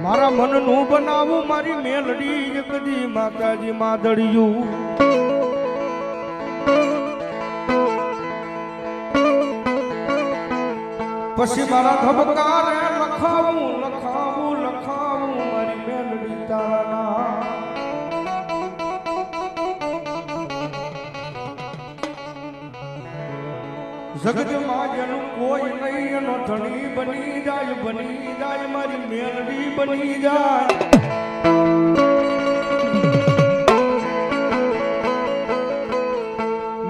મારા મનનું બનાવું મારી મેલડી જગદી માતાજી માદળિયું. પછી મારા ધબકારે લખાવું લખાવું. જગતમાં જેનું કોઈ નહીં, એનો ધણી બની જાય બની જાય, મારી મેલડી બની જાય.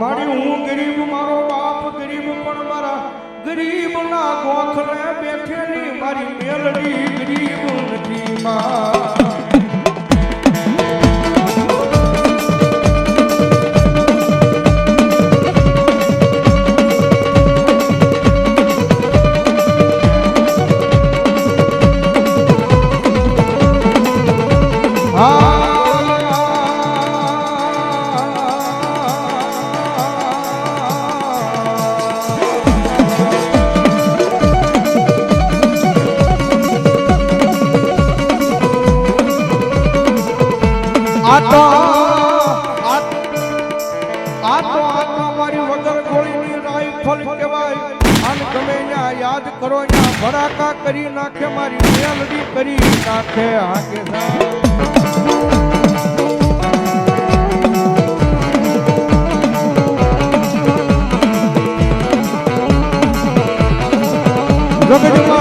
મારી હું ગરીબ, મારો બાપ ગરીબ, પણ મારા ગરીબ ના ગોખલે બેઠેલી મારી મેલડી ગરીબ નથી, માં. આ તો આ આ તો આ મારી વગર ગોળીની રાઈફલ યાદ કરો, ત્યાં ભડાકા કરી નાખે, મારી મેલડી કરી નાખે, હાકે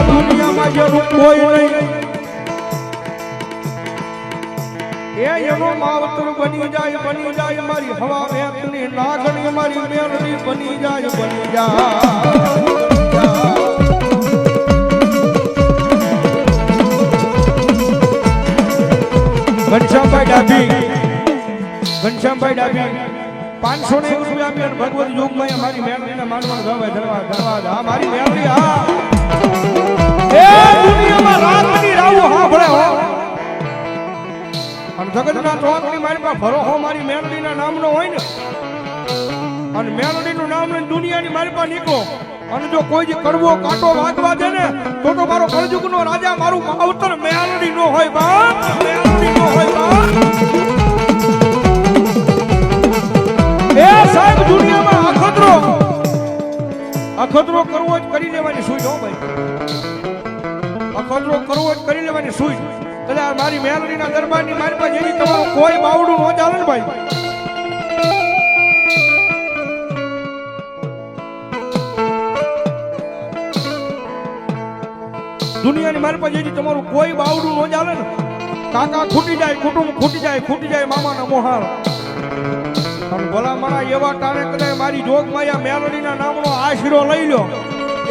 દુનિયામાં જેનું કોઈ નહીં. એ એનો માવતર બની જાય બની જાય, મારી હવા વેતની નાગણી, મારી મેલડી બની જાય બની જાય. ઘનશ્યામભાઈ ડાભી ઘનશ્યામભાઈ ડાભી પાંચસો ને એક રૂપિયા આપી અને ભગવત યુગમાં મારી મેલડીને માનવાનું ગમે ધન્યવાદ ધન્યવાદ હા, મારી મેળવી હા. દુનિયામાં રાતની રાવું હા ભળે હો. અને વાંકડી મારી પાસે ભરોહો મારી મેલડીના નામનો હોય ને. અને મેલડીનું નામ લઈને દુનિયાની મારી પાસે નીકળો. અને જો કોઈ જે કડવો કાંટો વાગવા દે ને, તો તો મારો કળજુગનો રાજા, મારું માવતર મેલડી નો હોય બાપ. મેલડી નો હોય બાપ. એ સાહેબ, દુનિયામાં અખતરો અખતરો કરવો જ કરી લેવાની સુઈ હો ભાઈ. અખતરો કરવો જ કરી લેવાની સુઈ. કદાચ મારી મેલડીના દરબારની મારી પાસે એની તમારું કોઈ બાવડું ન ચાલે ને ભાઈ. દુનિયાની મારી પાસે એની તમારું કોઈ બાવડું ન ચાલે ને. કાકા ખૂટી જાય, કુટુંબ ખૂટી જાય ખૂટી જાય મામાના મોહાર ભલા મારા એવા ટાણે કદાચ મારી જોગ માયા મેલડીના નામનો આશરો લઈ લો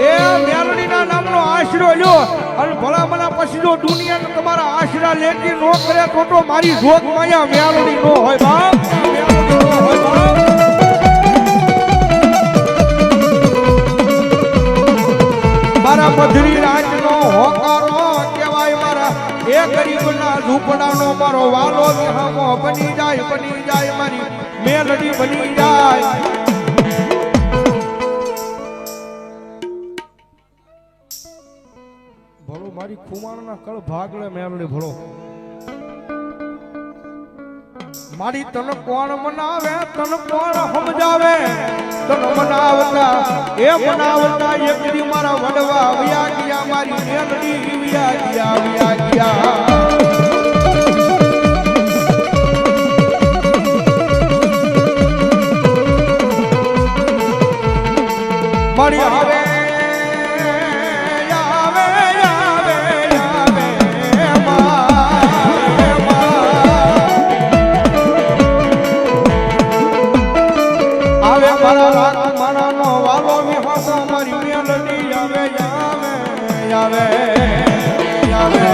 એ મેલડીના નામનો આશરો લ્યો. અને ભલામણા પછી જો દુનિયાને તમારા આશરા લેતી નો કરે તો તો મારી જોગ માયા મેલડી નો હોય મેલડી નો હોય બાપ. મારા મધરી રાજનો હોકારો કહેવાય મારા. એ ગરીબના ઝૂંપડાનો મારો વાલો વિહામો બની જાય બની જાય, મારી મેલડી બની જાય. મારી ખુમાણના કળ ભાગલે મેલડી ભળો. મારી તન કોણ મનાવે તન કોણ સમજાવે. તન મનાવતા, એ મનાવતા દી મારા વડવા વ્યા ગયા, મારી મેલડી વ્યા ગયા વ્યા ગયા. મારા રાગ મારાનો વાલો વિહાસો મારી મેલડી આવે આવે આવે આવે.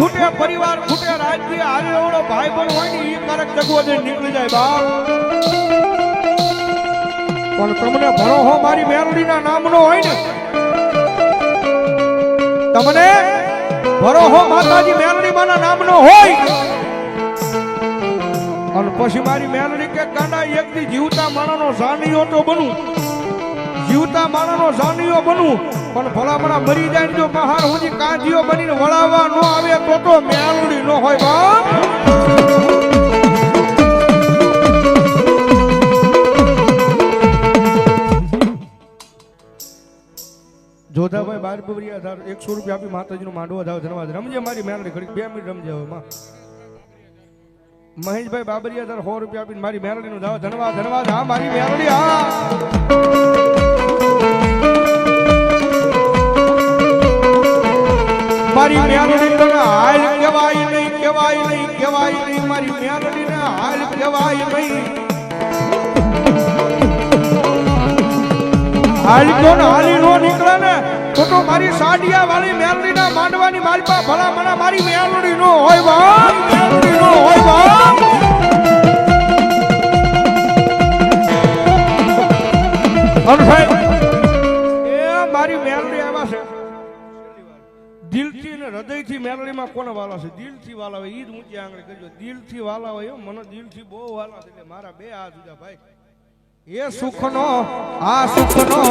મારી પરિવાર ખૂટે, રાજ્ય હારે એવડો ભાઈ પણ હોય ને એ કારક જગવો નીકળી જાય, બાપ. પણ તમને ભરોહો મારી મેલડીના નામનો હોય ને, તમને ભરોહો માતાજી મેલડી ભોળામાના નામનો હોય અને પછી મારી મેલડી કે ગાંડા એકથી જીવતા માણાનો સાનિયો તો બનું. જીવતા માણાનો સાનિયો બનું, પણ ભલામણા મરી જાય જો બહાર સુધી કાંજીઓ બનીને વળાવવા ન આવે તો તો મેલડી ન હોય બાપ. જોધાભાઈ બાર બબરિયા ધાર એકસો રૂપિયા આપી માતાજીનો માંડવો ધાવ ધનવાદ. રમજે મારી મેલડી ઘડી બે મિનિટ રમજે હવે, માં. મહેશભાઈ બાબરિયા ધાર સો રૂપિયા આપીને મારી મેલડીનો ધાવ. ધનવાદ ધનવાદ. હા, મારી મેલડી હા. મારી મેલડી તને હાલ કહેવાય નહીં કહેવાય નહીં કહેવાય નહીં. મારી મેલડીને હાલ કહેવાય નહીં. હાલી તો ને હાલી નો નીકળે ને તો તો મારી સાડિયા વાળી મેલડી ના માંડવાની મારી ભલા મના મારી મેલડી નો હોય બા મેલડી નો હોય બા એ મારી મેલડી આવા છે. દિલથી ને હૃદયથી મેલડીમાં કોને વાલા છે? દિલથી વાલા હોય એ જ ઊંચી આંગળી કરજો. દિલથી વાલા હોય મને દિલથી બહુ વાલા છે એટલે મારા બે હાથ જુદા ભાઈ. એ સુખનો, આ સુખનો,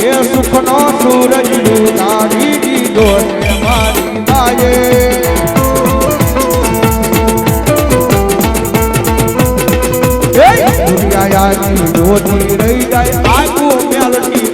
એ સુખનો સૂરજ તારી દીધો મારી માયે જોતી રહી જાય આખું મેલડી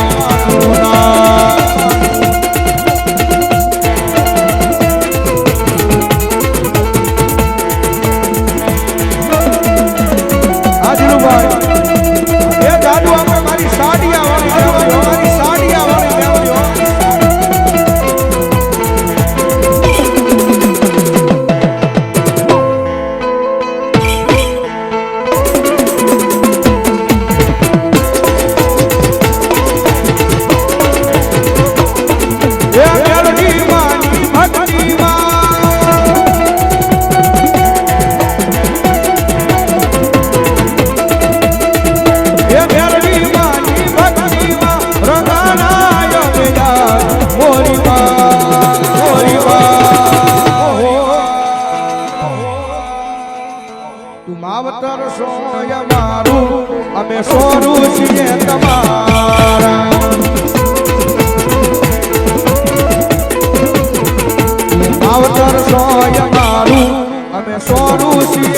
સોય મારું અમે સોરું છીએ તમારા. માવતર સોય મારું અમે સોરું છીએ